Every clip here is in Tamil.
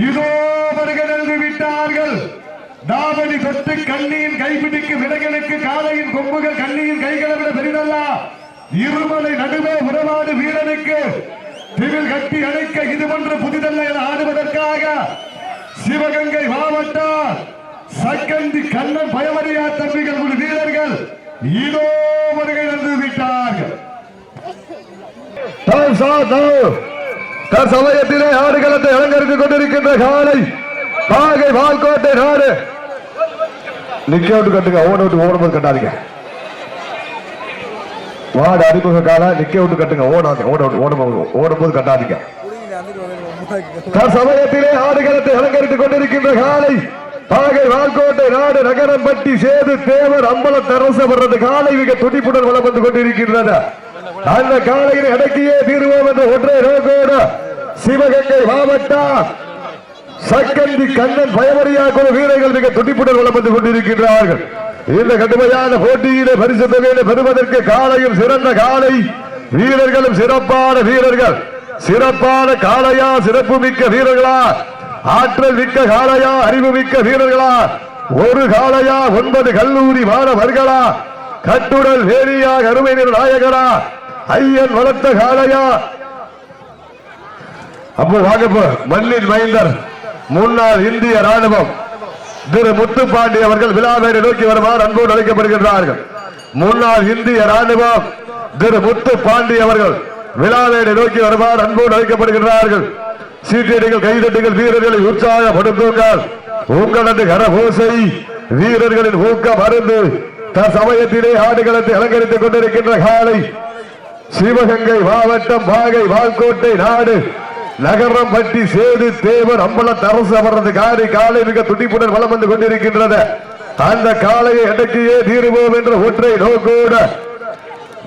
இதோ வருகை விட்டார்கள் தாவணி தொட்டு கண்ணியின் கைப்பிடிக்கு விடகனுக்கு காலையின் கொம்புகள் கண்ணியின் கைகளை விட பெரிதல்ல. இருமலை நடுவே உறவாடு வீரனுக்கு திவில் கட்டி அழைக்க இது போன்ற புதிதல்ல என ஆடுவதற்காக சிவகங்கை மாவட்டம் சக்கந்தி கண்ணன் பயமறியா தம்பிகள் ஒரு வீரர்கள் இதோ வருகை நல்கி விட்டார்கள் சமயத்திலே ஆடுகளத்தை அலங்கரித்துக் கொண்டிருக்கின்ற காலை. பாகை வால்கோட்டை நாடு. நிக்க விட்டு கட்டுங்க ஓட விட்டு ஓடும்போது கட்டாதீங்க. வாடு அறிமுக கால நிக்க விட்டு கட்டுங்க ஓடாதீங்க ஓட விட்டு ஓடும்போது ஓடும்போது கட்டாதீங்க. தற்சமயத்திலே ஆடுகளத்தை அலங்கரித்துக் கொண்டிருக்கின்ற காலை. பாகை வால்கோட்டை நாடு நகரம்பட்டி சேது தேவர் அம்பல தரச வர்றது காலை மிக துடிப்புடன் வளம் வந்து கொண்டிருக்கின்றன. அந்த காலையில் அடக்கியே தீர்வோம் என்ற ஒற்றை நோக்கோடு சிவகங்கை மாவட்டம் சக்கந்தி கண்ணன் பயமறியா குழு வீரர்கள் மிக துடிப்புடன் வளர்ந்து கொண்டிருக்கின்றார்கள். இந்த கடுமையான போட்டியிலே பரிசு தொகையில பெறுவதற்கு காலையும் சிறந்த காலை. வீரர்களும் சிறப்பான வீரர்கள். சிறப்பான காளையா சிறப்பு மிக்க வீரர்களா. ஆற்றல் மிக்க காளையா அறிவு மிக்க வீரர்களா. ஒரு காளையா ஒன்பது கல்லூரி மாணவர்களா. கட்டுடல் வேலியா அருமை நாயகரா. ஐயன் வளர்த்த காளையா? அப்போ வாங்கப்போ மண்ணின் மைந்தர் முன்னாள் இந்திய ராணுவம் திரு முத்துப்பாண்டி அவர்கள் விழாவேடு நோக்கி வருமாறு அன்போடு அழைக்கப்படுகின்றார்கள். முன்னாள் இந்திய ராணுவம் திரு முத்துப்பாண்டி அவர்கள் விழாவேடு நோக்கி வருமாறு அன்போடு அழைக்கப்படுகின்றார்கள். சீட்டியடிகள் கைதட்டுகள் வீரர்களை உற்சாகப்படுத்துங்கள். உங்களது கரபூசை வீரர்களின் ஊக்கம் அருந்து தற்சமயத்திலே ஆடுகளத்தை அலங்கரித்துக் கொண்டிருக்கின்ற காலை சிவகங்கை மாவட்டம் பாகை வால்கோட்டை நாடு. நகரம் பட்டி சேது தேவர் அம்பலத் அரசு அவரது காலை காலை மிக துடிப்புடன் வளம் வந்து கொண்டிருக்கின்றது. அந்த காலையை அடக்கியே தீருவோம் என்ற ஒற்றை நோக்கோட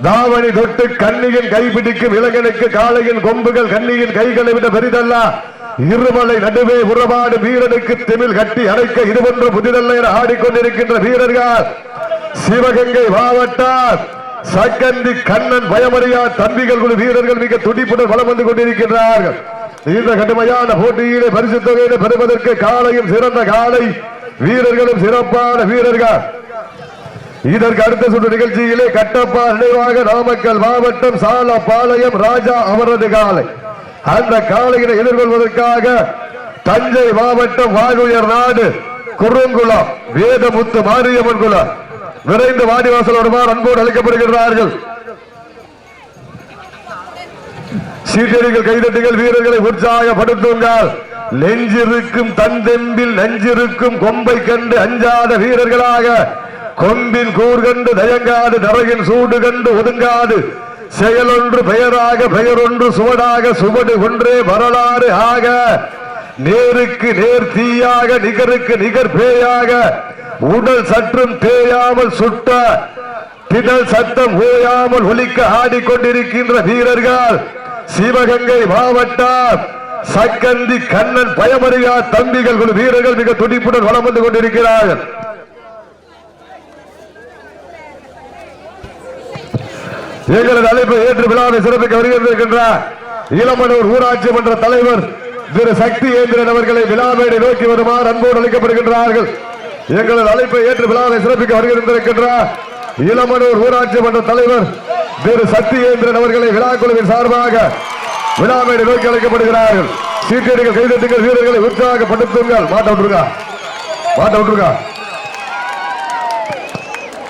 தாவணி தொட்டு கண்ணியின் கைப்பிடிக்கும் இளைஞனுக்கு காளையின் கொம்புகள் கண்ணியின் கைகளை விட பெரிதல்ல. இருமலை நடுவே உறவாடு வீரனுக்கு திமிழ் கட்டி அடைக்க இதுபோன்ற புதிதல்ல என ஆடிக்கொண்டிருக்கின்ற வீரர்கள். சிவகங்கை மாவட்டம் சக்கந்தி கண்ணன் பயமறியா தம்பிகள் குழு வீரர்கள் மிக துடிப்புடன் வளம் வந்து கொண்டிருக்கின்றார்கள். இந்த கடுமையான போட்டியிலே பரிசு தொகையில பெறுவதற்கு காலையும் சிறந்த காலை. வீரர்களும் சிறப்பான வீரர்கள். இதற்கு அடுத்த சுற்று நிகழ்ச்சியிலே கட்டப்பா நினைவாக நாமக்கல் மாவட்டம் சாலப்பாளையம் ராஜா அவரது காலை. அந்த காலையினை எதிர்கொள்வதற்காக தஞ்சை மாவட்டம் வாகுயர் நாடு குறுங்குளம் வேதமுத்து மாரியம்மன் குலம் விரைந்து வாடிவாசல் வருமாறு அன்போடு அழைக்கப்படுகிறார்கள் சீட்டடிகள் கைதட்டுகள் வீரர்களை உற்சாகப்படுத்துங்கள். நெஞ்சிருக்கும் தந்தெம்பில் நெஞ்சிருக்கும் கொம்பை கண்டு அஞ்சாத வீரர்களாக கொம்பின் கூர் கண்டு தயங்காது நரகின் சூடு கண்டு ஒதுங்காது. செயலொன்று பெயராக பெயரொன்று சுவடாக சுவடு ஒன்றே வரலாறு ஆக. நேருக்கு நேர் தீயாக நிகருக்கு நிகர் பேயாக உடல் சற்றும் தேயாமல் சுட்ட திடல் சத்தம் ஓயாமல் ஒலிக்க ஆடிக்கொண்டிருக்கின்ற வீரர்கள் சிவகங்கை மாவட்டம் சக்கந்தி கண்ணன் பயமறியா தம்பிகள் வீரர்கள் மிக துடிப்புடன் வளம் வந்து கொண்டிருக்கிறார்கள். எங்களது அழைப்பு ஏற்று விழாவை சிறப்பிக்க வருகின்றார் இளமனூர் ஊராட்சி மன்ற தலைவர் திரு சக்தி ஏந்திரன் அவர்களை விழாவேடை நோக்கி வருமாறு அன்போடு அழைக்கப்படுகின்றார்கள். எங்களது அழைப்பை ஏற்று விழாவை சிறப்பிக்க வருகின்றிருக்கின்றார் இளமனூர் ஊராட்சி மன்ற தலைவர் திரு சத்தியேந்திரன் அவர்களை விழா குழுவின் சார்பாக விழாவேடை நோக்கி அழைக்கப்படுகிறார்கள். சீட்டடிகள் கைதட்டுங்கள் வீரர்களை உற்சாகப்படுத்துங்கள். மாட்ட விட்டுருங்க. மாட்ட விட்டுருங்க.